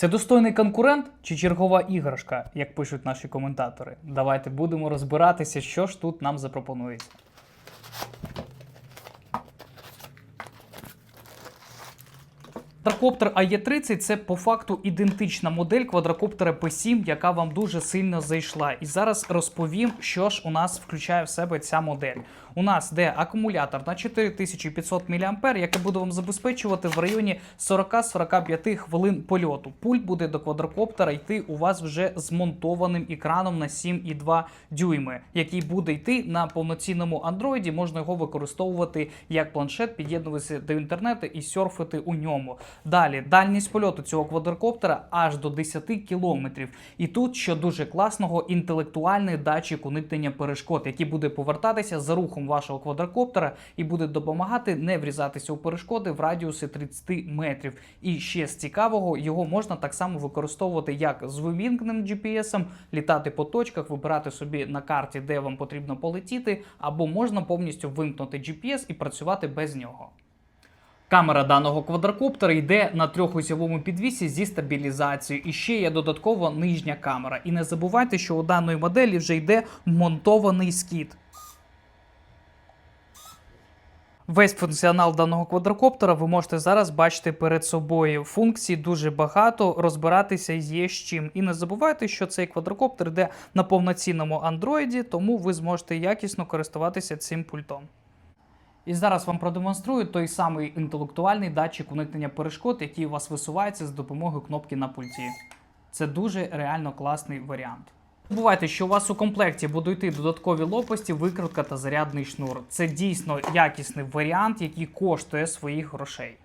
Це достойний конкурент чи чергова іграшка, як пишуть наші коментатори? Давайте будемо розбиратися, що ж тут нам запропонується. Квадрокоптер АЕ30 це по факту ідентична модель квадрокоптера P7, яка вам дуже сильно зайшла. І зараз розповім, що ж у нас включає в себе ця модель. У нас де акумулятор на 4500 мА, який буде вам забезпечувати в районі 40-45 хвилин польоту. Пульт буде до квадрокоптера йти у вас вже змонтованим екраном на 7,2 дюйми, який буде йти на повноцінному андроїді. Можна його використовувати як планшет, під'єднуватися до інтернету і серфити у ньому. Далі дальність польоту цього квадрокоптера аж до 10 кілометрів. І тут, що дуже класного, інтелектуальний датчик уникнення перешкод, який буде повертатися за рухом вашого квадрокоптера і буде допомагати не врізатися у перешкоди в радіусі 30 метрів. І ще з цікавого, його можна так само використовувати як з вивімкненим GPS, літати по точках, вибирати собі на карті, де вам потрібно полетіти, або можна повністю вимкнути GPS і працювати без нього. Камера даного квадрокоптера йде на трьохосьовому підвісі зі стабілізацією. І ще є додатково нижня камера. І не забувайте, що у даної моделі вже йде вмонтований скіт. Весь функціонал даного квадрокоптера ви можете зараз бачити перед собою. Функцій дуже багато, розбиратися є з чим. І не забувайте, що цей квадрокоптер йде на повноцінному андроїді, тому ви зможете якісно користуватися цим пультом. І зараз вам продемонструю той самий інтелектуальний датчик уникнення перешкод, який у вас висувається з допомогою кнопки на пульті. Це дуже реально класний варіант. Забувайте, що у вас у комплекті будуть йти додаткові лопасті, викрутка та зарядний шнур. Це дійсно якісний варіант, який коштує своїх грошей.